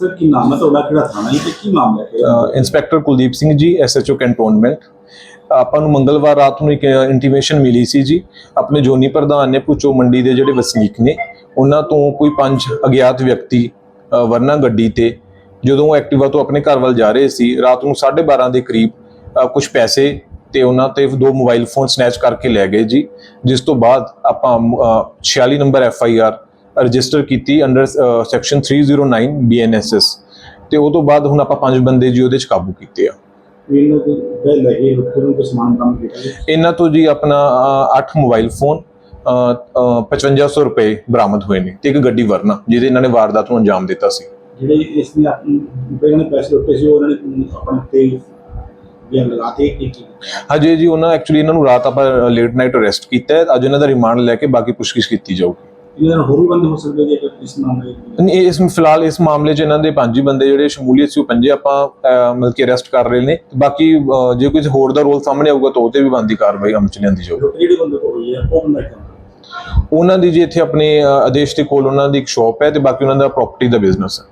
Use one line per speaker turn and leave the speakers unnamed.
Sir ਕੀ ਨਾਮ ਹੈ ਤੁਹਾਡਾ? ਕਿਹੜਾ ਥਾਣਾ ਹੈ ਤੇ ਕੀ ਮਾਮਲਾ ਹੈ?
Inspector Kuldeep Singh ji SHO cantonment ਆਪਾਂ ਨੂੰ ਮੰਗਲਵਾਰ ਰਾਤ ਨੂੰ ਇੱਕ ਇੰਟੀਮੇਸ਼ਨ ਮਿਲੀ ਸੀ ਜੀ। ਆਪਣੇ ਜੋਨੀ ਪ੍ਰਧਾਨ ਨੇ ਪੁੱਚੋ ਮੰਡੀ ਦੇ ਜਿਹੜੇ ਵਸਨੀਕ ਨੇ ਉਹਨਾਂ ਤੋਂ ਕੋਈ ਪੰਜ ਅਗਿਆਤ ਵਿਅਕਤੀ ਵਰਨਾ ਗੱਡੀ ਤੇ ਜਦੋਂ ਉਹ ਐਕਟਿਵਾ ਤੋਂ ਆਪਣੇ ਘਰ ਵੱਲ ਜਾ ਰਹੇ ਸੀ ਰਾਤ ਨੂੰ 12:30 ਦੇ ਕਰੀਬ ਕੁਝ ਪੈਸੇ ਤੇ ਉਹਨਾਂ ਤੇ ਦੋ ਮੋਬਾਈਲ ਫੋਨ ਸਨੈਚ ਕਰਕੇ ਲੈ ਗਏ ਜੀ। ਜਿਸ ਤੋਂ ਬਾਅਦ ਆਪਾਂ ਅ, 46 number F I R register ਕੀਤੀ ਅੰਡਰ ਸੈਕਸ਼ਨ 309 ਬੀਐਨਐਸਐਸ ਤੇ ਉਹ ਤੋਂ ਬਾਅਦ ਹੁਣ ਆਪਾਂ ਪੰਜ ਬੰਦੇ ਜੀ ਉਹਦੇ ਚ ਕਾਬੂ ਕੀਤੇ ਆ।
ਇਹਨਾਂ ਤੋਂ ਪਹਿਲਾਂ ਇਹ ਲੋਕਾਂ ਨੂੰ ਸਮਾਨ ਬਰਾਮਦ ਕੀਤਾ ਗਿਆ
ਇਹਨਾਂ ਤੋਂ ਜੀ ਆਪਣਾ 8 ਮੋਬਾਈਲ ਫੋਨ ਅ, ਅ, 5500 ਰੁਪਏ ਬਰਾਮਦ ਹੋਏ ਨੇ ਤੇ ਇੱਕ ਗੱਡੀ ਵਰਨਾ ਜਿਹਦੇ ਇਹਨਾਂ ਨੇ ਵਾਰਦਾਤ ਨੂੰ ਅੰਜਾਮ ਦਿੱਤਾ ਸੀ।
ਜਿਹੜੇ ਇਸ ਨੇ ਆਪਣੀ ਪੈਸੇ ਦਿੱਤੇ ਸੀ ਉਹਨਾਂ ਨੇ ਆਪਣੇ ਤੇ
ਹਜੇ ਜੀ ਉਹਨਾਂ ਐਕਚੁਅਲੀ ਇਹਨਾਂ ਨੂੰ ਰਾਤ ਆਪਾਂ ਲੇਟ ਨਾਈਟ ਅਰੈਸਟ ਕੀਤਾ ਹੈ। ਅੱਜ ਇਹਨਾਂ ਦਾ ਰਿਮਾਂਡ ਲੈ ਕੇ ਬਾਕੀ ਪੁੱਛਗਿੱਛ ਕੀਤੀ ਜਾਊਗੀ।
ਇਹਨਾਂ ਨਾਲ ਹੋਰ ਵੀ ਬੰਦੇ ਹੋ ਸਕਦੇ ਜੇ ਇਸ ਮਾਮਲੇ ਵਿੱਚ?
ਨਹੀਂ, ਇਸ ਫਿਲਹਾਲ ਇਸ ਮਾਮਲੇ 'ਚ ਇਹਨਾਂ ਦੇ ਪੰਜ ਹੀ ਬੰਦੇ ਜਿਹੜੇ ਸ਼ਮੂਲੀਅਤ ਸੀ ਉਹ ਪੰਜੇ ਆਪਾਂ ਅ, ਮਿਲ ਕੇ ਅਰੈਸਟ ਕਰ ਰਹੇ ਨੇ। ਤੇ ਬਾਕੀ ਜੇ ਕੋਈ ਹੋਰ ਦਾ ਰੋਲ ਸਾਹਮਣੇ ਆਊਗਾ ਤਾਂ ਉਹ ਤੇ ਵੀ ਬੰਦੀ ਕਾਰਵਾਈ ਅਮਲ 'ਚ ਲਿਆਂਦੀ ਜਾਊਗੀ।
ਲੁੱਟ ਜਿਹੜੇ ਬੰਦੇ ਕੋਲ ਹੋਈ ਹੈ ਉਹ ਬੰਦਾ ਕਿਉਂ
ਉਹਨਾਂ ਦੀ ਜੀ ਇੱਥੇ ਆਪਣੇ ਆਦੇਸ਼ ਦੇ ਕੋਲ ਉਹਨਾਂ ਦੀ ਇੱਕ ਸ਼ਾਪ ਹੈ ਤੇ ਬਾਕੀ ਉਹਨਾਂ ਦਾ ਪ੍ਰਾਪਰਟੀ ਦਾ ਬਿਜ਼ਨਸ ਹੈ।